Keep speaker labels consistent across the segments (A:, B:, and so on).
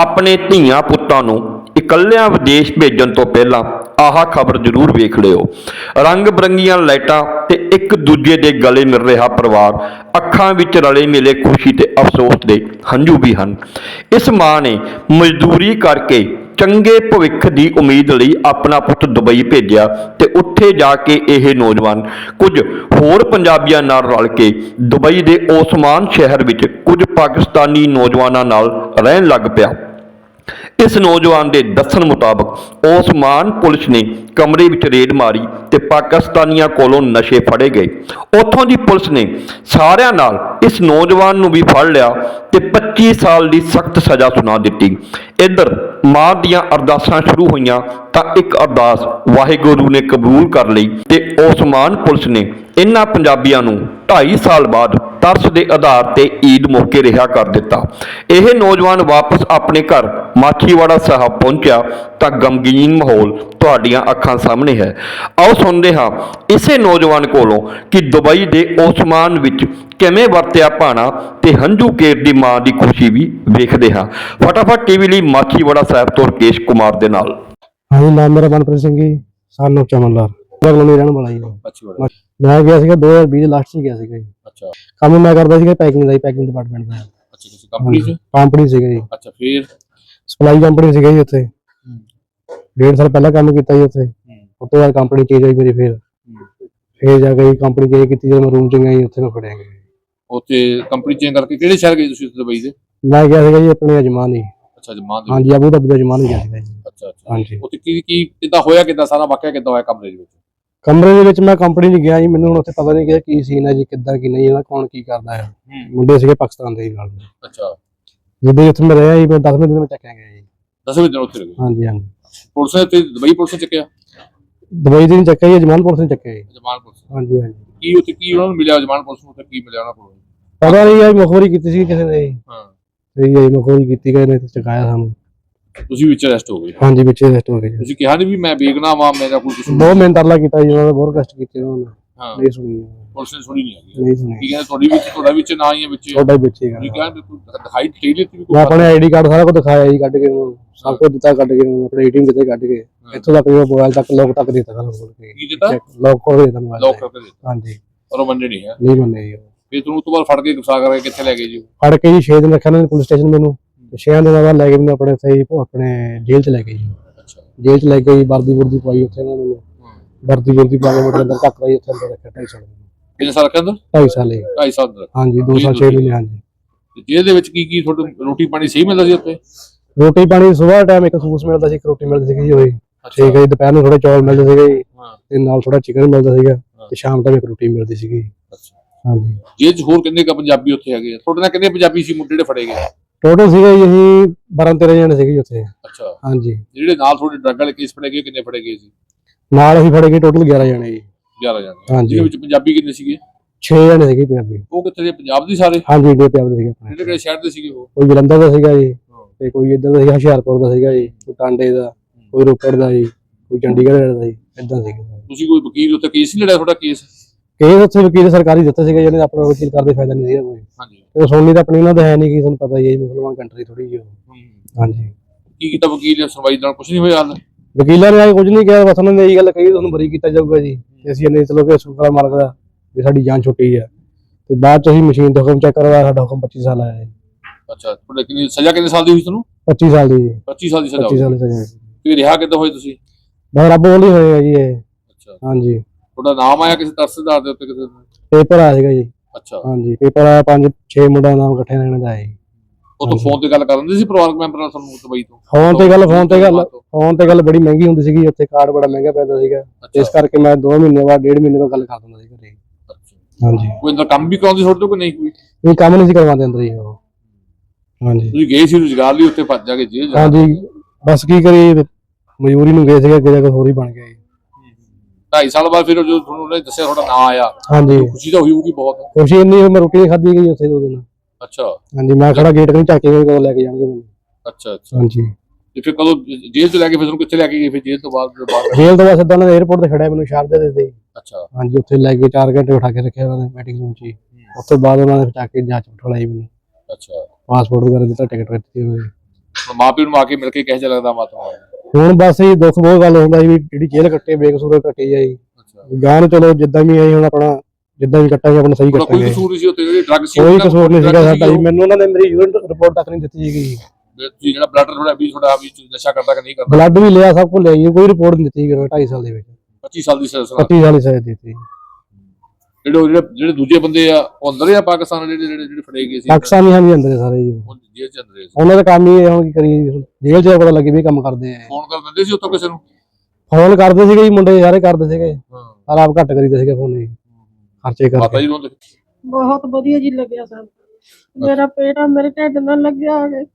A: ਆਪਣੇ ਧੀਆਂ ਪੁੱਤਾਂ ਨੂੰ ਇਕੱਲਿਆਂ ਵਿਦੇਸ਼ ਭੇਜਣ ਤੋਂ ਪਹਿਲਾਂ ਆਹ ਖਬਰ ਜ਼ਰੂਰ ਵੇਖ ਲਿਓ। ਰੰਗ ਬਰੰਗੀਆਂ ਲਾਈਟਾਂ ਤੇ ਇੱਕ ਦੂਜੇ ਦੇ ਗਲੇ ਮਿਲ ਰਿਹਾ ਪਰਿਵਾਰ, ਅੱਖਾਂ ਵਿੱਚ ਰਲੇ ਮਿਲੇ ਖੁਸ਼ੀ ਤੇ ਅਫਸੋਸ ਦੇ ਹੰਝੂ ਵੀ ਹਨ। ਇਸ ਮਾਂ ਨੇ ਮਜ਼ਦੂਰੀ ਕਰਕੇ ਚੰਗੇ ਭਵਿੱਖ ਦੀ ਉਮੀਦ ਲਈ ਆਪਣਾ ਪੁੱਤ ਦੁਬਈ ਭੇਜਿਆ ਤੇ ਉੱਥੇ ਜਾ ਕੇ ਇਹ ਨੌਜਵਾਨ ਕੁਝ ਹੋਰ ਪੰਜਾਬੀਆਂ ਨਾਲ ਰਲ ਕੇ ਦੁਬਈ ਦੇ ਓਸਮਾਨ ਸ਼ਹਿਰ ਵਿੱਚ ਕੁਝ ਪਾਕਿਸਤਾਨੀ ਨੌਜਵਾਨਾਂ ਨਾਲ ਰਹਿਣ ਲੱਗ ਪਿਆ। ਇਸ ਨੌਜਵਾਨ ਦੇ ਦੱਸਣ ਮੁਤਾਬਕ ਓਸਮਾਨ ਪੁਲਿਸ ਨੇ ਕਮਰੇ ਵਿੱਚ ਰੇਡ ਮਾਰੀ ਤੇ ਪਾਕਿਸਤਾਨੀਆਂ ਕੋਲੋਂ ਨਸ਼ੇ ਫੜੇ ਗਏ। ਉੱਥੋਂ ਦੀ ਪੁਲਿਸ ਨੇ ਸਾਰਿਆਂ ਨਾਲ ਇਸ ਨੌਜਵਾਨ ਨੂੰ ਵੀ ਫੜ ਲਿਆ ਤੇ 25 ਸਾਲ ਦੀ ਸਖਤ ਸਜ਼ਾ ਸੁਣਾ ਦਿੱਤੀ। ਇੱਧਰ ਮਾਂ ਦੀਆਂ ਅਰਦਾਸਾਂ ਸ਼ੁਰੂ ਹੋਈਆਂ ਤਾਂ ਇੱਕ ਅਰਦਾਸ ਵਾਹਿਗੁਰੂ ਨੇ ਕਬੂਲ ਕਰ ਲਈ ਤੇ ਓਸਮਾਨ ਪੁਲਿਸ ਨੇ ਇਹਨਾਂ ਪੰਜਾਬੀਆਂ ਨੂੰ 2.5 ਸਾਲ ਬਾਅਦ ਤਰਸ ਦੇ ਆਧਾਰ ਤੇ ਈਦ ਮੌਕੇ ਰਿਹਾ ਕਰ ਦਿੱਤਾ। ਇਹ ਨੌਜਵਾਨ ਵਾਪਸ ਆਪਣੇ ਘਰ ਮਾਛੀਵਾੜਾ ਸਾਹਿਬ ਪਹੁੰਚਿਆ ਤਾਂ ਗਮਗੀਨ ਮਾਹੌਲ ਤੁਹਾਡੀਆਂ ਅੱਖਾਂ ਸਾਹਮਣੇ ਹੈ। ਆਓ ਸੁਣਦੇ ਹਾਂ ਇਸੇ ਨੌਜਵਾਨ ਕੋਲੋਂ ਕਿ ਦੁਬਈ ਦੇ ਓਸਮਾਨ ਵਿੱਚ ਕਿਵੇਂ ਵਰਤਿਆ ਭਾਣਾ ਤੇ ਹੰਝੂ ਕੇਰ ਦੀ ਮਾਂ ਦੀ ਖੁਸ਼ੀ ਵੀ ਵੇਖਦੇ ਹਾਂ। ਫਟਾਫਟ ਟੀਵੀ ਲਈ ਮਾਛੀਵਾੜਾ ਸਾਹਿਬ ਤੋਂ ਰਕੇਸ਼ ਕੁਮਾਰ ਦੇ ਨਾਲ।
B: ਹਾਂਜੀ ਨਾਮ ਮੇਰਾ ਮਨਪ੍ਰੀਤ ਸਿੰਘ ਜੀ ਸਾਨੂੰ ਚਮਨਲਾਲ ਬਗਲ ਨੂੰ ਰਹਿਣ ਵਾਲਾ ਜੀ। ਮੈਂ।
C: ਅੱਛੀ ਬੜਾ
B: ਮੈਂ ਗਿਆ ਸੀਗਾ 2020 ਦੇ ਲਾਸਟ 'ਚ ਗਿਆ ਸੀਗਾ ਜੀ।
C: ਅੱਛਾ।
B: ਕੰਮ ਮੈਂ ਕਰਦਾ ਸੀਗਾ ਪੈਕਿੰਗ ਦਾ ਜੀ ਪੈਕਿੰਗ ਡਿਪਾਰਟਮੈਂਟ ਦਾ।
C: ਅੱਛਾ ਕਿਸੇ ਕੰਪਨੀ ਚ?
B: ਕੰਪਨੀ ਸੀਗਾ ਜੀ।
C: ਅੱਛਾ ਫਿਰ?
B: ਸਪਲਾਈ ਕੰਪਨੀ ਸੀਗਾ ਜੀ ਉੱਥੇ। ਡੇਢ ਸਾਲ ਪਹਿਲਾਂ ਕੰਮ ਕੀਤਾ ਜੀ ਉੱਥੇ। ਉਸ ਤੋਂ ਬਾਅਦ ਕੰਪਨੀ ਚੇਂਜ ਹੋਈ ਮੇਰੀ ਫਿਰ। ਫਿਰ ਜਾ ਕੇ ਕੰਪਨੀ ਚੇਂਜ ਕੀਤੀ ਜਦੋਂ ਮੈਂ ਰੂਮ 'ਚ ਗਿਆ ਜੀ ਉੱਥੇ ਮੈਂ ਫੜਿਆ ਗਿਆ।
C: ਉੱਥੇ ਕੰਪਨੀ ਚੇਂਜ ਕਰਕੇ ਕਿਹੜੇ ਸ਼ਹਿਰ ਗਏ ਤੁਸੀਂ ਉੱਥੇ ਦੁਬਈ ਦੇ?
B: ਮੈਂ ਗਿਆ ਸੀਗਾ ਜੀ ਆਪਣੇ ਅਜਮਾਨ
C: ਅੱਛਾ ਜਮਾਂ ਦੇ
B: ਹਾਂਜੀ ਅਬੂ ਧਾਬੀ ਦਾ ਅਜਮਾਨ ਗਿਆ ਸੀਗਾ ਜੀ।
C: ਅੱਛਾ ਅੱਛਾ।
B: ਹਾਂਜੀ।
C: ਉੱਥੇ ਕੀ ਕੀ ਕਿੱਦਾਂ ਹੋਇਆ ਕਿੱਦਾਂ ਸਾਰਾ ਵਾਕਿਆ ਕਿੱਦਾਂ ਹੋਇਆ ਕਮਰੇ ਦੇ ਵਿੱਚ?
B: ਕਮਰੇ ਦੇ ਵਿੱਚ ਮੈਂ ਕੰਪਨੀ 'ਚ ਗਿਆ ਜੀ ਮੈਨੂੰ ਹੁਣ ਉੱਥੇ ਪਤਾ ਨਹੀਂ ਕਿ ਕੀ ਸੀਨ ਹੈ ਜੀ ਕਿੱਦਾਂ ਕੀ ਨਹੀਂ ਇਹਦਾ ਕੌਣ ਕੀ ਕਰਦਾ ਹੈ। ਮੁੰਡੇ ਸੀਗੇ ਪਾਕਿਸਤਾਨ ਦੇ ਨਾਲ।
C: ਅੱਛਾ।
B: ਜਿੱਦਾਂ ਹੀ ਉੱਥੇ ਮੈਂ ਰਿਹਾ ਜੀ ਮੈਂ 10 ਮਿੰਟ ਦੇ ਵਿੱਚ ਚੱਕਿਆ ਗਿਆ ਜੀ।
C: ਦਸਵੇਂ ਦਿਨ ਉੱਥੇ ਰਹੇ
B: ਹਾਂਜੀ ਹਾਂਜੀ।
C: ਪੁਲਿਸ ਨੇ ਤੇ ਦੁਬਈ ਪੁਲਿਸ ਨੇ ਚੱਕਿਆ?
B: ਦੁਬਈ ਦੇ ਨਹੀਂ ਚੱਕਿਆ ਜੀ ਅਜਮਾਨ ਪੁਲਿਸ ਨੇ ਚੱਕਿਆ ਜੀ।
C: ਜਮਾਨ ਪੁਲਿਸ ਨੇ।
B: ਹਾਂਜੀ ਹਾਂਜੀ।
C: ਕੀ ਉੱਥੇ ਕੀ ਉਹਨਾਂ ਨੂੰ ਮਿਲਿਆ ਜਮਾਨ ਪੁਲਿਸ ਨੂੰ ਉੱਥੇ ਕੀ ਮਿਲਿਆ ਉਹਨਾਂ ਕੋਲ?
B: ਪਤਾ ਨਹੀਂ ਯਾਰ ਮੁਖਬਰੀ ਕੀਤੀ ਸੀ ਕਿਸੇ ਨੇ ਜੀ।
C: ਹਾਂ।
B: ਤੇ ਇਹ ਮੁਖਬਰੀ ਕੀਤੀ ਗਏ ਨੇ ਤੇ ਚਕਾਇਆ ਸਾਨੂੰ।
C: ਤੁਸੀਂ ਵਿੱਚ ਅਰੈਸਟ ਹੋ ਗਏ?
B: ਹਾਂਜੀ ਵਿੱਚੇ ਰੈਸਟ ਹੋ ਗਏ ਜੀ।
C: ਤੁਸੀਂ ਕਿਹਾ ਨਹੀਂ ਵੀ ਮੈਂ ਬੇਗਨਾ ਵਾਂ ਮੇਰਾ ਕੋਈ ਕੁਝ
B: ਬਹੁਤ ਮਿਹਨਤ ਤਰਲਾ ਕੀਤਾ ਜੀ ਉਹਨਾਂ ਨੇ ਬਹੁਤ ਕਸ਼ਟ ਕੀਤੇ ਉਹਨਾਂ ਨੇ।
C: ਹਾਂ।
B: ਨਹੀਂ ਸੁਣੀ।
C: ਪੁਲਿਸ ਨੇ ਸੁਣੀ ਨਹੀਂ ਹੈਗੀ।
B: ਨਹੀਂ ਸੁਣੀ।
C: ਕੀ ਕਹਿੰਦੇ ਤੁਹਾਡੀ ਵਿੱਚ ਤੁਹਾਡਾ ਵਿੱਚ ਨਾ ਹੀ ਹੈ ਵਿੱਚ।
B: ਤੁਹਾਡਾ ਹੀ ਵਿੱਚੇ
C: ਤੁਸੀਂ
B: ਗਾ
C: ਕਿਹਾ ਬਿਲਕੁਲ ਦਿਖਾਈ ਦੇ ਦਿੱਤੀ ਵੀ
B: ਮੈਂ
C: ਕੋਈ
B: ਆਪਣੇ ਆਈਡੀ ਕਾਰਡ ਸਾਰਾ ਕੁਝ ਦਿਖਾਇਆ ਜੀ ਕੱਢ ਕੇ ਉਹਨੂੰ ਸਭ ਕੁਝ ਦਿੱਤਾ ਕੱਢ ਕੇ ਉਹਨੂੰ ਆਪਣੇ ਏਟੀਐਮ ਕਿਤੇ ਕੱਢ ਕੇ। ਇੱਥੋਂ ਤੱਕ ਵੀ ਮੋਬਾਈਲ ਤੱਕ ਲੋਕ ਤੱਕ ਦਿੱਤਾ ਸਾਨੂੰ ਖੋਲ ਕੇ।
C: ਕੀ ਦਿੱਤਾ?
B: ਲੋਕ ਖੋਲ ਕੇ ਦਿੱਤਾ ਮੋਬਾਈਲ
C: ਲੋਕ ਕਰਕੇ ਦਿੱਤਾ।
B: ਹਾਂਜੀ।
C: ਪਰ ਉਹ ਮੰਨੇ ਨਹੀਂ ਹੈ।
B: ਨਹੀਂ ਮੰਨੇ ਜੀ।
C: ਫਿਰ ਤੁਹਾਨੂੰ ਤੋਂ ਬਾਅਦ ਫੜ ਕੇ ਗੁਸਾ ਕਰਕੇ ਕਿੱਥੇ ਲੈ ਗਏ ਜੀ?
B: ਫੜ ਕੇ ਜੀ 6 ਦਿਨ ਰੱਖਿਆ ਨੇ ਪੁਲਿਸ ਸਟੇਸ਼ਨ ਮੈਨੂੰ। 6 ਦਿਨਾਂ ਬਾਅਦ ਲੈ ਕੇ ਮੈਨੂੰ ਆਪਣੇ ਸਹੀ ਆਪਣੇ ਜੇਲ੍ਹ ਚ ਲੈ ਗਏ ਜੀ।
C: ਅੱਛਾ।
B: ਜੇਲ੍ਹ ਚ ਲੈ ਕੇ ਵਰਦੀ ਵਰਦੀ ਪਾਈ ਉੱਥੇ ਉਹਨਾਂ ਨੇ ਮੈਨੂੰ। ਵਰਦੀ ਵਰਦੀ ਪਾ ਕੇ ਮੇਰੇ ਅੰਦਰ ਧੱਕ ਰਹੀ ਉੱਥੇ ਅੰਦਰ ਰੱਖਿਆ ਢਾਈ ਸਾਲ
C: ਕਿੰਨੇ ਸਾਲ ਕਹਿੰਦਾ?
B: ਢਾਈ ਸਾਲ ਹੀ।
C: 2.5 ਸਾਲ ਦਾ।
B: ਹਾਂਜੀ 2 ਸਾਲ 6 ਮਹੀਨੇ ਹਾਂਜੀ।
C: ਜੇਲ੍ਹ ਦੇ ਵਿੱਚ ਕੀ ਕੀ ਤੁਹਾਨੂੰ ਰੋਟੀ ਪਾਣੀ ਸਹੀ ਮਿਲਦਾ ਸੀ ਉੱਥੇ?
B: ਰੋਟੀ ਪਾਣੀ ਸਵੇਰ ਟਾਈਮ ਇੱਕ ਖੂਸ ਮਿਲਦਾ ਸੀ ਇੱਕ ਰੋਟੀ ਮਿਲਦੀ ਜੀ ਹੋਈ ਠੀਕ ਹੈ ਜੀ ਦੁਪਹਿਰ ਨੂੰ ਥੋੜਾ ਚੌਲ ਮਿਲਦੇ ਸੀਗੇ ਜੀ ਤੇ ਨਾਲ ਥੋੜਾ ਚਿਕਨ ਮਿਲਦਾ ਸੀਗਾ ਤੇ ਸ਼ਾਮ ਟਾਈਮ ਇੱਕ ਰੋਟੀ ਮਿਲਦੀ ਸੀਗੀ ਹਾਂਜੀ।
C: ਜੇਲ੍ਹ 'ਚ ਹੋਰ ਕਿੰਨੇ ਕ ਪੰਜਾਬੀ ਉੱਥੇ ਹੈਗੇ? ਤੁਹਾਡੇ ਨਾਲ ਕਿੰਨੇ ਪੰਜਾਬੀ ਸੀ ਮੁੰਡੇ ਜਿਹੜੇ ਫੜੇ ਗਏ?
B: ਟੋਟਲ ਸੀਗਾ ਜੀ ਅਸੀਂ 12 13 ਜਣੇ ਸੀਗੇ ਉੱਥੇ।
C: ਅੱਛਾ।
B: ਹਾਂਜੀ।
C: ਜਿਹੜੇ ਨਾਲ ਤੁਹਾਡੇ ਡਰੱਗ ਵਾਲੇ ਕੇਸ ਫੜੇ ਗਏ ਕਿੰਨੇ ਫੜੇ ਗਏ ਸੀ?
B: ਨਾਲ ਅਸੀਂ ਫੜੇ ਗਏ ਟੋਟਲ 11 ਜਣੇ ਜੀ।
C: 11 ਜਾਣੇ।
B: ਹਾਂਜੀ।
C: ਜਿਹਦੇ ਵਿੱਚ ਪੰਜਾਬੀ ਕਿੰਨੇ ਸੀਗੇ?
B: 6 ਜਣੇ ਸੀਗੇ ਪੰਜਾਬੀ।
C: ਉਹ ਕਿੱਥੇ ਦੇ? ਪੰਜਾਬ ਦੇ ਸਾਰੇ?
B: ਹਾਂਜੀ ਇੰਡੀਆ ਪਿਆਰ ਦੇ ਸੀਗੇ ਆਪਣੇ।
C: ਜਿਹੜੇ ਕਿਹੜੇ ਸ਼ਹਿਰ ਦੇ ਸੀਗੇ ਉਹ?
B: ਕੋਈ ਜਲੰਧਰ ਦਾ ਸੀਗਾ ਜੀ ਤੇ ਕੋਈ ਇੱਧਰ ਦਾ ਸੀਗਾ ਹੁਸ਼ਿਆਰਪੁਰ ਦਾ ਸੀਗਾ ਜੀ ਕੋਈ ਟਾਂਡੇ ਦਾ ਕੋਈ ਰੋਪੜ ਦਾ ਜੀ ਕੋਈ ਚੰਡੀਗੜ੍ਹ ਦਾ ਜੀ ਇਦਾਂ ਸੀਗਾ।
C: ਤੁਸੀਂ ਕੋਈ ਵਕੀਲ ਉੱਤੇ ਕੇਸ ਨਹੀਂ ਲੜਿਆ ਤੁਹਾਡਾ ਕੇਸ?
B: ਕੇਸ ਉੱਥੇ ਵਕੀਲ ਸਰਕਾਰੀ ਦਿੱਤੇ ਸੀਗੇ ਜਿਹਨੇ ਆਪਣਾ ਵਕੀਲ ਕਰਦੇ ਫਾਇਦਾ ਨਹੀਂ ਸੀਗਾ ਕੋਈ।
C: ਹਾਂਜੀ।
B: ਤੇ ਸੁਣਨੀ ਤਾਂ ਆਪਣੀ ਉਹਨਾਂ ਦਾ ਹੈ ਨਹੀਂ ਕਿ ਤੁਹਾਨੂੰ ਪਤਾ ਹੀ ਹੈ ਜੀ, ਮੁਸਲਮਾਨ ਕੰਟਰੀ ਥੋੜੀ ਜਿਹੀ ਉਹ। ਹਾਂਜੀ।
C: ਕੀ ਕੀਤਾ ਵਕੀਲ ਨੇ ਸੁਣਵਾਈ ਨਾਲ? ਕੁਝ ਨਹੀਂ ਹੋਇਆ ਹਾਲ?
B: ਵਕੀਲਾਂ ਨੇ ਆ ਕੇ ਕੁਝ ਨਹੀਂ ਕਿਹਾ ਬਸ ਉਹਨਾਂ ਨੇ ਇਹੀ ਗੱਲ ਕਹੀ ਤੁਹਾਨੂੰ ਬਰੀ ਕੀਤਾ ਜਾਊਗਾ ਜੀ। ਤੇ ਅਸੀਂ ਇਹਨੇ ਚਲੋ ਕਿ ਸ਼ੁਕਰ ਮਾਲਕ ਦਾ ਵੀ ਸਾਡੀ ਜਾਨ ਛੁੱਟੀ ਆ। ਤੇ ਬਾਅਦ ਚ ਅਸੀਂ ਮਸ਼ੀਨ ਤੇ ਹੁਕਮ ਚੈੱਕ ਕਰਵਾਇਆ ਸਾਡਾ ਹੁਕਮ 25 ਸਾਲ ਆਇਆ ਜੀ।
C: ਅੱਛਾ ਤੁਹਾਡੇ ਕਿੰਨੀ ਸਜ਼ਾ ਕਿੰਨੇ ਸਾਲ ਦੀ ਹੋਈ ਤੁਹਾਨੂੰ?
B: 25 ਸਾਲ ਦੀ ਜੀ।
C: 25 ਸਾਲ ਦੀ ਸਜ਼ਾ
B: 25
C: ਹੋਈ
B: ਸਾਲ ਦੀ ਸਜ਼ਾ।
C: ਫਿਰ ਰਿਹਾ ਕਿੱਦਾਂ ਹੋਏ ਤੁਸੀਂ?
B: ਬਸ ਰੱਬ ਹੀ ਹੋਏ ਆ ਜੀ ਇਹ।
C: ਅੱਛਾ।
B: ਹਾਂਜੀ।
C: ਤੁਹਾਡਾ ਨਾਮ ਆਇਆ ਕਿਸੇ ਤਰਸਦਾਰ ਦੇ ਉੱਤੇ ਕਿਸੇ ਦਾ?
B: ਪੇਪਰ ਆਇਆ ਸੀਗਾ ਜੀ।
C: ਅੱਛਾ।
B: ਹਾਂਜੀ ਪੇਪਰ ਆਇਆ ਪੰਜ 6 ਮੁੰਡਾ ਨਾਮ ਇਕੱਠੇ ਰਹਿਣ ਦਾ ਹੈ
C: ਉਹ ਤੋਂ ਫੋਨ ਤੇ ਗੱਲ ਕਰਨ ਦੇ ਸੀ ਪਰਿਵਾਰਕ ਮੈਂਬਰ ਨਾਲ ਤੁਹਾਨੂੰ ਦੁਬਈ ਤੋਂ?
B: ਫੋਨ ਤੇ ਗੱਲ ਫੋਨ ਤੇ ਗੱਲ।
C: ਤੋਂ।
B: ਫੋਨ ਤੇ ਗੱਲ ਬੜੀ ਮਹਿੰਗੀ ਹੁੰਦੀ ਸੀਗੀ ਉੱਥੇ ਕਾਰਡ ਬੜਾ ਮਹਿੰਗਾ ਪੈਂਦਾ ਸੀਗਾ। ਇਸ ਕਰਕੇ ਮੈਂ 2 ਮਹੀਨੇ ਬਾਅਦ 1.5 ਮਹੀਨੇ ਬਾਅਦ ਗੱਲ ਕਰ ਦਿੰਦਾ ਸੀ ਘਰੇ। ਹਾਂਜੀ।
C: ਕੋਈ ਅੰਦਰ ਕੰਮ ਵੀ ਕਰਾਉਂਦੀ ਛੋੜ ਕੋਈ ਨਹੀਂ ਕੋਈ?
B: ਇਹ ਕੰਮ ਨਹੀਂ ਸੀ ਕਰਵਾਉਂਦੇ ਅੰਦਰ ਹੀ ਉਹ। ਹਾਂਜੀ।
C: ਤੁਸੀਂ ਗਏ ਸੀ ਰੁਜ਼ਗਾਰ ਲਈ ਉੱਥੇ ਭੱਜ ਜਾ ਕੇ ਜੇਲ੍ਹ ਜਾ
B: ਹਾਂਜੀ। ਬਸ ਕੀ ਕਰੀ ਮਜ਼ਦੂਰੀ ਨੂੰ ਗਏ ਸੀਗੇ ਅੱਗੇ ਜਾ ਕੇ ਹੋਰ ਹੀ ਬਣ ਗਿਆ ਜੀ
C: ਢਾਈ ਸਾਲ ਬਾਅਦ ਫਿਰ ਜਦੋਂ ਤੁਹਾਨੂੰ ਉਹਨੇ ਦੱਸਿਆ ਤੁਹਾਡਾ ਨਾਂ ਆਇਆ
B: ਹਾਂਜੀ।
C: ਖੁਸ਼ੀ ਤਾਂ ਹੋਈ ਹੋਊਗੀ ਬਹੁਤ।
B: ਖੁਸ਼ੀ ਇੰਨੀ ਮੈਂ ਰੋਟੀ ਨਹੀਂ ਖਾਧੀ ਗਈ ਉੱਥੇ ਦੋ ਦਿਨ।
C: ਅੱਛਾ।
B: ਹਾਂਜੀ ਮੈਂ ਖੜਾ ਗੇਟ ਨਹੀਂ ਚੱਕ ਕੇ ਲੈ ਕੇ ਜਾਣਗੇ ਮੈਨੂੰ।
C: ਅੱਛਾ ਅੱਛਾ।
B: ਹਾਂਜੀ।
C: ਤੇ ਫਿਰ ਕਦੋਂ ਜੇਲ੍ਹ ਤੋਂ ਲੈ ਕੇ ਫਿਰ ਤੁਹਾਨੂੰ ਕਿੱਥੇ ਲੈ ਕੇ ਗਏ? ਫਿਰ ਜੇਲ੍ਹ ਤੋਂ ਬਾਅਦ ਬਾਹਰ
B: ਜੇਲ੍ਹ ਤੋਂ ਬਾਅਦ ਸਿੱਧਾ ਉਹਨਾਂ ਨੇ 에어ਪੋਰਟ ਤੇ ਖੜਿਆ ਮੈਨੂੰ ਸ਼ਾਰਜਾ ਦੇ ਦਿੱਤੇ।
C: ਅੱਛਾ।
B: ਹਾਂਜੀ ਉੱਥੇ ਲੈ ਕੇ 4 ਘੰਟੇ ਬਿਠਾ ਕੇ ਰੱਖਿਆ ਉਹਨਾਂ ਨੇ ਮੀਟਿੰਗ ਰੂਮ 'ਚ ਹੀ। ਉਸ ਤੋਂ ਬਾਅਦ ਉਹਨਾਂ ਨੇ ਚੱਕ ਕੇ ਜਾਂਚ ਬਿਠਾਈ ਮੈਨੂੰ।
C: ਅੱਛਾ।
B: ਪਾਸਪੋਰਟ ਵਗੈਰਾ ਦਿੱਤਾ ਟਿਕਟ ਦਿੱਤੀ ਹੋਈ
C: ਮਾਪਿਆਂ ਨੂੰ ਆ ਕੇ ਮਿਲ ਕੇ ਕਿਹੋ ਜਿਹਾ ਲੱਗਦਾ ਮਾਤਾ
B: ਹੁਣ ਬਸ ਇਹ ਦੁੱਖ ਬਹੁਤ ਗੱਲ ਹੁੰਦਾ ਸੀ ਵੀ ਜਿਹੜੀ ਜੇਲ੍ਹ ਕੱਟੇ ਬੇਕਸੂਰ ਕੱਟੀ ਜਾਈ।
C: ਅੱਛਾ।
B: ਗਾਂ ਚਲੋ ਜਿੱਦਾਂ ਵੀ ਆਈ ਹੁਣ ਆਪਣਾ ਜਿੱਦਾਂ ਵੀ ਕੱਟਾਂਗੇ ਆਪਣਾ ਸਹੀ
C: ਉਹਦਾ ਕੋਈ
B: ਕੱਟਾਂਗੇ।
C: ਕਸੂਰ ਨਹੀਂ ਸੀ ਉੱਤੇ ਜਿਹੜੀ ਡਰੱਗ ਸੀ
B: ਕੋਈ ਕਸੂਰ ਨਹੀਂ ਸੀਗਾ ਸਾਡਾ ਜੀ। ਮੈਨੂੰ ਉਹਨਾਂ ਨੇ ਮੇਰੀ ਯੂਰਿਨ ਰਿਪੋਰਟ ਤੱਕ ਨਹੀਂ ਦਿੱਤੀ ਸੀਗੀ।
C: ਤੁਸੀਂ ਜਿਹੜਾ ਬਲੱਡ ਥੋੜਾ ਵੀ ਥੋੜਾ ਵੀ ਨਸ਼ਾ ਕਰਦਾ ਕਿ ਨਹੀਂ ਕਰਦਾ?
B: ਬਲੱਡ ਵੀ ਲਿਆ ਸਭ ਕੁਝ ਲਿਆ ਜੀ ਕੋਈ ਰਿਪੋਰਟ ਨਹੀਂ ਦਿੱਤੀ ਗਈ 2.5 ਸਾਲ ਦੇ ਵਿੱਚ।
C: 25 ਸਾਲ ਦੀ ਸਜ਼ਾ
B: 25 ਸਾਲ ਦੀ ਸਜ਼ਾ ਦਿੱਤੀ
C: ਜਿਹੜੇ ਜਿਹੜੇ ਜਿਹੜੇ ਦੂਜੇ ਬੰਦੇ ਆ ਉਹ ਅੰਦਰ ਆ ਪਾਕਿਸਤਾਨ ਜਿਹੜੇ ਜਿਹੜੇ ਜਿਹੜੇ ਫੜੇ ਗਏ ਸੀ?
B: ਪਾਕਿਸਤਾਨੀ ਹਾਂ ਵੀ ਅੰਦਰ ਸਾਰੇ ਜੀ।
C: ਉਹ ਜੇਲ੍ਹ ਚ ਅੰਦਰ ਸੀ।
B: ਉਹਨਾਂ ਦਾ ਕੰਮ ਹੀ ਇਹ ਹੁਣ ਕੀ ਕਰੀਏ ਜੀ, ਜੇਲ੍ਹ 'ਚ ਪਤਾ ਲੱਗੇ ਵੀ ਕੰਮ ਕਰਦੇ ਆ।
C: ਫੋਨ ਕਰ ਦਿੰਦੇ ਸੀ ਉੱਥੋਂ ਕਿਸੇ ਨੂੰ?
B: ਫੋਨ ਕਰਦੇ ਸੀਗੇ ਜੀ ਮੁੰਡੇ ਸਾਰੇ ਕਰਦੇ ਸੀਗੇ।
C: ਹਾਂ।
B: ਪਰ ਆਪ ਘੱਟ ਕਰੀਦੇ ਸੀਗੇ ਫੋਨ ਜੀ। ਖਰਚੇ
C: ਨੂੰ
D: ਬਹੁਤ ਵਧੀਆ ਜੀ ਲੱਗਿਆ ਸਾਨੂੰ। ਮੇਰਾ ਪੇਟ ਮੇਰੇ ਢਿੱਡ ਨਾਲ ਲੱਗਿਆ ਹੋਵੇ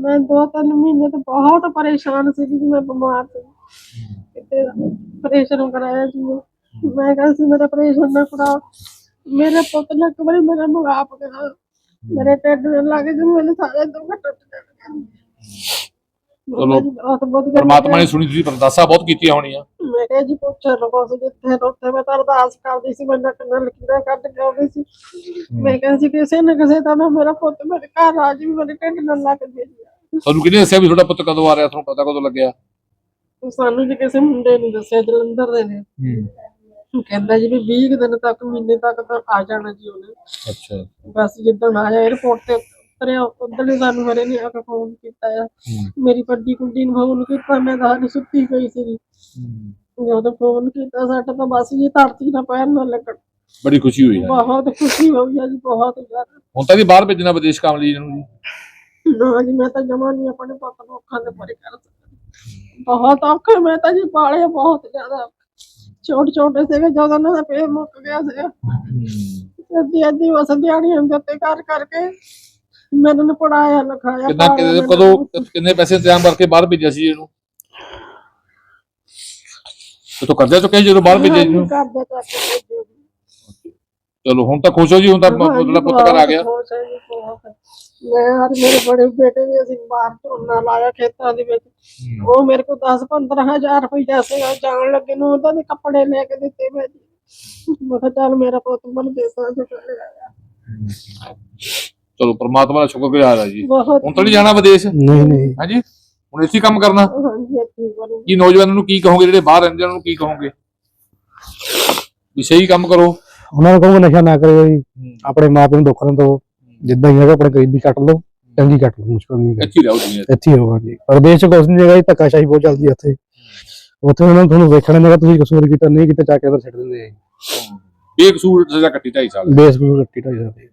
D: ਮੈਂ ਦੋ ਤਿੰਨ ਮਹੀਨੇ ਤੋਂ ਬਹੁਤ ਪਰੇਸ਼ਾਨ ਸੀ ਕਿ ਮੈਂ ਬਿਮਾਰ ਸੀ। ਕਿਤੇ ਆਪਰੇਸ਼ਨ ਕਰਾਇਆ ਸੀ। ਮੈਂ। ਮੈਂ ਕਹਿੰਦਾ ਸੀ, ਮੇਰਾ ਆਪਰੇਸ਼ਨ ਨਾ ਕਰਾ ਮੇਰੇ ਪੁੱਤ ਨੇ ਇੱਕ ਵਾਰੀ ਮੇਰਾ ਮੁਗਾਪ ਕਰਾ ਮੇਰੇ ਢਿੱਡ ਨਾਲ ਲੱਗ ਗਏ ਮੇਰੇ ਸਾਰੇ ਦੁੱਖ ਟੁੱਟ ਗਏ
C: ਚਲੋ, ਪਰਮਾਤਮਾ ਨੇ। ਸੁਣੀ ਤੁਸੀਂ ਪਰਦਾਸਾ ਬਹੁਤ ਕੀਤੀਆਂ ਹੋਣੀਆਂ।
D: ਮੈਂ ਕਿਹਾ ਜੀ ਪੁੱਛ ਲਗੋ ਸੀ ਜਿੱਥੇ ਉੱਥੇ ਮੈਂ ਤਾਂ ਅਰਦਾਸ ਕਰਦੀ ਸੀ ਮੈਂ ਨੱਕ ਲਕੀਰਾਂ ਕੱਢ ਕੇ ਆਉਂਦੀ ਸੀ। ਮੈਂ ਕਹਿੰਦੀ ਸੀ ਕਿਸੇ ਨਾ ਕਿਸੇ ਤਾਂ ਮੇਰਾ ਪੁੱਤ ਮੇਰੇ ਘਰ ਆ ਜੀ ਮੇਰੇ ਢਿੱਡ ਨਾਲ ਲੱਗ ਜੇ
C: ਤੁਹਾਨੂੰ ਕਿਹਨੇ ਦੱਸਿਆ ਵੀ ਤੁਹਾਡਾ ਪੁੱਤ ਕਦੋਂ ਆ ਰਿਹਾ? ਤੁਹਾਨੂੰ ਪਤਾ ਕਦੋਂ ਲੱਗਿਆ?
D: ਸਾਨੂੰ ਜੀ ਕਿਸੇ ਮੁੰਡੇ ਨੇ ਦੱਸਿਆ ਜਲੰਧਰ ਦੇ ਨੇ। ਕਹਿੰਦਾ ਜੀ ਵੀ 20 ਕੁ ਦਿਨ ਤੱਕ ਮਹੀਨੇ ਤੱਕ ਤਾਂ ਆ ਜਾਣਾ ਜੀ ਉਹਨੇ।
C: ਅੱਛਾ।
D: ਬਸ ਜਿੱਦਣ ਆਇਆ 에어ਪੋਰਟ ਤੇ ਉਤਰਿਆ ਉਦੋਂ ਹੀ ਸਾਨੂੰ ਮੇਰੇ ਨੇ ਆ ਕੇ ਫੋਨ ਕੀਤਾ ਆ। ਮੇਰੀ ਵੱਡੀ ਕੁੜੀ ਨੂੰ ਫੋਨ ਕੀਤਾ ਮੈਂ ਤਾਂ ਹਾਲੇ ਸੁੱਤੀ ਪਈ ਸੀ। ਜਦੋਂ ਫੋਨ ਕੀਤਾ ਸਾਡਾ ਤਾਂ ਬਸ ਜੀ ਧਰਤੀ ਨਾਲ ਪੈਰ ਨਾਲ ਲੱਗਣ
C: ਬੜੀ ਖੁਸ਼ੀ ਹੋਈ ਹੈ।
D: ਬਹੁਤ ਖੁਸ਼ੀ ਹੋਈ ਆ ਜੀ ਬਹੁਤ ਜ਼ਿਆਦਾ।
C: ਹੁਣ ਤਾਂ ਵੀ ਬਾਹਰ ਭੇਜਣਾ ਵਿਦੇਸ਼ ਕੰਮ ਲਈ ਇਹਨੂੰ ਜੀ।
D: ਨਾ ਜੀ ਮੈਂ ਤਾਂ ਜਮਾ ਨਹੀਂ ਆਪਣੇ ਪੁੱਤ ਨੂੰ ਅੱਖਾਂ ਦੇ ਪਰੇ ਕਰ ਸਕਦੀ। ਬਹੁਤ ਔਖੇ ਮੈਂ ਤਾਂ ਜੀ ਪਾਲੇ ਬਹੁਤ ਜ਼ਿਆਦਾ। ਛੋਟੇ ਛੋਟੇ ਸੀਗੇ ਜਦੋਂ ਉਹਨਾਂ ਦਾ ਪੇਟ ਮੁੱਕ ਗਿਆ ਸੀ ਅੱਧੀ ਅੱਧੀ ਉਸ ਦਿਹਾੜੀਆਂ ਦੇ ਉੱਤੇ ਕਰ ਕਰਕੇ ਮੈਨੂੰ ਨੇ ਪੜਾਇਆ ਲਿਖਾਇਆ
C: ਕਿੰਨਾ
D: ਮੈਨੂੰ।
C: ਕਦੋਂ ਕਿੰਨੇ ਪੈਸੇ ਇੰਤਜ਼ਾਮ ਕਰਕੇ ਬਾਹਰ ਭੇਜਿਆ ਸੀ ਇਹਨੂੰ ਤੇ ਤੋ ਕਰਜ਼ਾ ਚੁੱਕਿਆ ਸੀ ਜਦੋਂ ਬਾਹਰ ਭੇਜਿਆ ਇਹਨੂੰ?
D: ਦਾ।
C: ਚਲੋ ਹੁਣ ਤਾਂ ਖੁਸ਼ ਹੋ ਜੀ ਹੁਣ ਤਾਂ ਤੁਹਾਡਾ ਪੁੱਤ ਘਰ ਆ ਗਿਆ।
D: ਮੈਂ ਹਰ ਮੇਰੇ ਬੜੇ ਬੇਟੇ ਵੀ ਅਸੀਂ ਬਾਹਰ ਝੋਨਾ ਲਾਇਆ ਖੇਤਾਂ ਦੇ ਵਿੱਚ ਉਹ ਮੇਰੇ ਕੋਲ 10 15000 ਰੁਪਈਆ ਸੀਗਾ ਜਾਣ ਲੱਗੇ ਨੂੰ ਉਹਦਾ ਦੇ ਕੱਪੜੇ ਲੈ ਕੇ ਦਿੱਤੇ ਮੈਂ ਕਿਹਾ ਚੱਲ ਮੇਰਾ ਪੁੱਤ ਮਨ ਚਲੇ ਆਇਆ
C: ਚਲੋ ਪ੍ਰਮਾਤਮਾ ਦਾ ਸ਼ੁਕਰਗੁਜ਼ਾਰ ਆ ਜੀ।
D: ਬਹੁਤ
C: ਹੁਣ ਤਾਂ ਨਹੀਂ ਜਾਣਾ ਵਿਦੇਸ਼?
B: ਨਹੀਂ ਨਹੀਂ।
C: ਹਾਂਜੀ? ਹੁਣ ਇਸੇ ਕੰਮ ਕਰਨਾ?
D: ਹਾਂਜੀ ਇੱਥੇ
C: ਕੀ ਨੌਜਵਾਨਾਂ ਨੂੰ ਕੀ ਕਹੋਗੇ ਜਿਹੜੇ ਬਾਹਰ ਰਹਿੰਦੇ ਉਹਨਾਂ ਨੂੰ ਕੀ ਕਹੋਗੇ? ਵੀ ਸਹੀ ਕੰਮ ਕਰੋ।
B: ਉਹਨਾਂ ਨੂੰ ਕਹੂੰਗਾ ਨਸ਼ਾ ਨਾ ਕਰਿਓ ਜੀ। ਆਪਣੇ ਮਾਪਿਆਂ ਨੂੰ ਦੁੱਖ ਨਾ ਦਿਓ। ਜਿੱਦਾਂ ਹੀ ਹੈਗਾ ਆਪਣੇ ਗਰੀਬੀ ਕੱਟ ਲਓ ਚੰਗੀ ਕੱਟ ਲਓ ਮੁਸ਼ਕਲ ਨਹੀਂ ਹੈ
C: ਇੱਥੇ ਹੀ ਰਹੋ 'ਚ।
B: ਇੱਥੇ ਹੀ ਹੋਗਾ ਜੀ। ਪਰਦੇਸ਼ ਚ ਕੁਛ ਨਹੀਂ ਹੈਗਾ ਜੀ ਧੱਕਾਸ਼ਾਹੀ ਬਹੁਤ ਚੱਲਦੀ ਹੈ। ਉੱਥੇ ਉੱਥੇ ਉਹਨਾਂ ਨੂੰ ਤੁਹਾਨੂੰ ਵੇਖਣਾ ਨਹੀਂਗਾ ਤੁਸੀਂ ਕਸੂਰ ਕੀਤਾ ਨਹੀਂ ਕੀਤਾ ਚੱਕ ਕੇ ਅੰਦਰ ਛੱਡ ਦਿੰਦੇ ਆ ਜੀ।
C: ਬੇਕਸੂਰ ਸਜ਼ਾ ਕੱਟੀ ਢਾਈ ਸਾਲ
B: ਬੇਸ ਨੂੰ ਰੱਟੀ ਢਾਈ ਸਕਦੇ